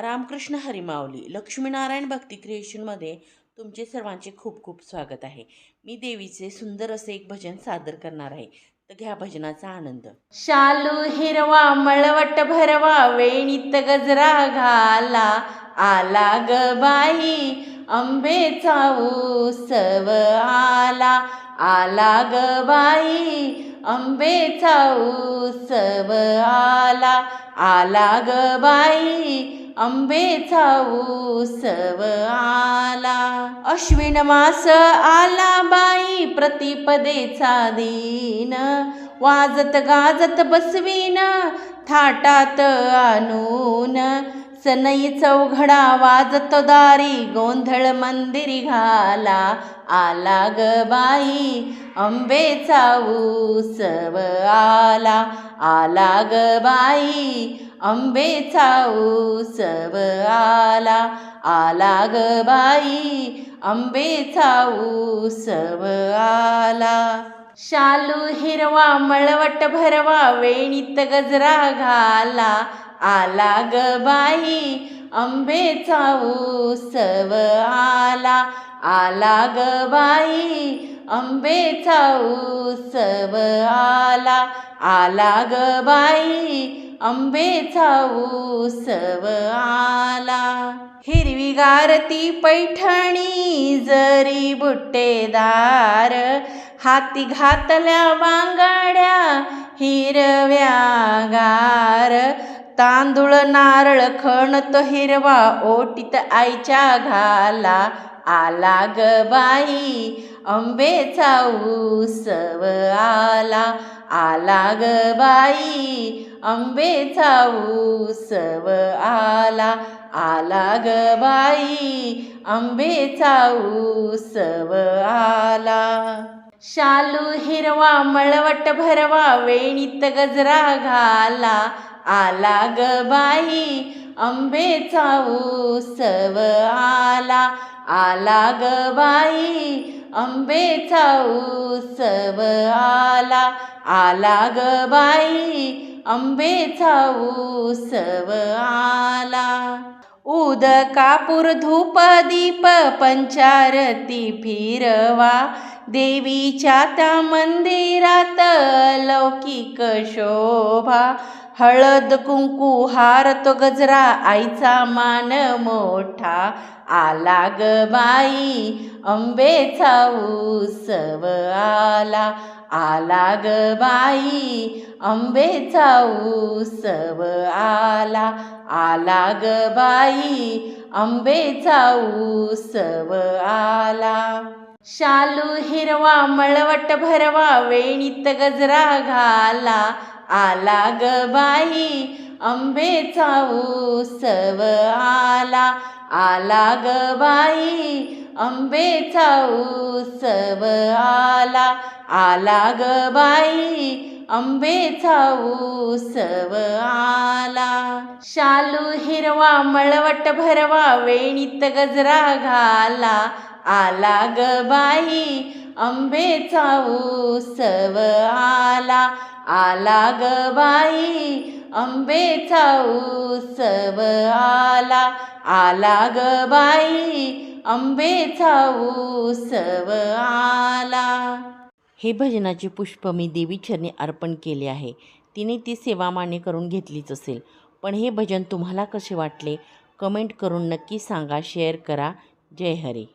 रामकृष्ण हरिमावली लक्ष्मीनारायण भक्ती क्रिएशनमध्ये तुमचे सर्वांचे खूप खूप स्वागत आहे. मी देवीचे सुंदर असे एक भजन सादर करणार आहे. तर घ्या भजनाचा आनंद. शालू हिरवा मळवट भरवा वेणीत गजरा घाला आला ग बाई. आंबेचा उत्सव आला आला ग बाई. आंबेचा उत्सव आला आला ग बाई. आंबेचा उत्सव आला. अश्विन मास आला बाई प्रतिपदेचा दिन. वाजत गाजत बसवीन थाटात आणून. सनई चौघडा वाजत दारी गोंधळ मंदिरी घाला आला ग बाई. अंबेचा उत्सव आला आला ग बाई. अंबेचा उत्सव आला आला ग बाई. अंबेचा उत्सव आला. शालू हिरवा मळवट भरवा वेणीत गजरा घाला आला ग बाई आंबेचा उत्सव आला. आला ग बाई आंबेचा उत्सव आला. आला ग बाई आंबेचा उत्सव आला. हिरवीगार ती पैठणी जरी बुट्टेदार हाती घातल्या वांगड्या हिरव्या गार तांदूळ नारळ खणतो हिरवा ओटीत आईच्या घाला. आला ग बाई आंबेचा उत्सव आला. आला ग बाई आंबेचा उत्सव आला. आला ग बाई आंबेचा उत्सव आला. शालू हिरवा मळवट भरवा वेणीत गजरा घाला. आला ग बाई आंबेचा उत्सव आला. आला ग बाई आंबेचा उत्सव आला. आला ग बाई आंबेचा उत्सव आला. उद कापूर धूप दीप पंचारती फिरवा. देवीच्या त्या मंदिरात लौकिक शोभा. हळद कुंकू हार तो गजरा आईचा मान मोठा आला ग बाई. अंबेचा उत्सव आला आला ग बाई. अंबेचा उत्सव आला आला ग बाई. अंबेचा उत्सव आला. शालू हिरवा मळवट भरवा वेणीत गजरा घाला आला ग बाई आंबेचा उत्सव आला. आला ग बाई आंबेचा उत्सव आला. आला ग बाई आंबेचा उत्सव आला. शालू हिरवा मळवट भरवा वेणीत गजरा घाला. आला ग बाई आंबेचा उत्सव आला आला ग बाई. आंबेचा उत्सव आला आला ग बाई. आंबेचा उत्सव आला. हे भजनाचे पुष्प मी देवीचरणी अर्पण केले आहे. तिने ती सेवा मान्य करून घेतलीच असेल. पण हे भजन तुम्हाला कसे वाटले? कमेंट करून नक्की सांगा शेअर करा. जय हरी.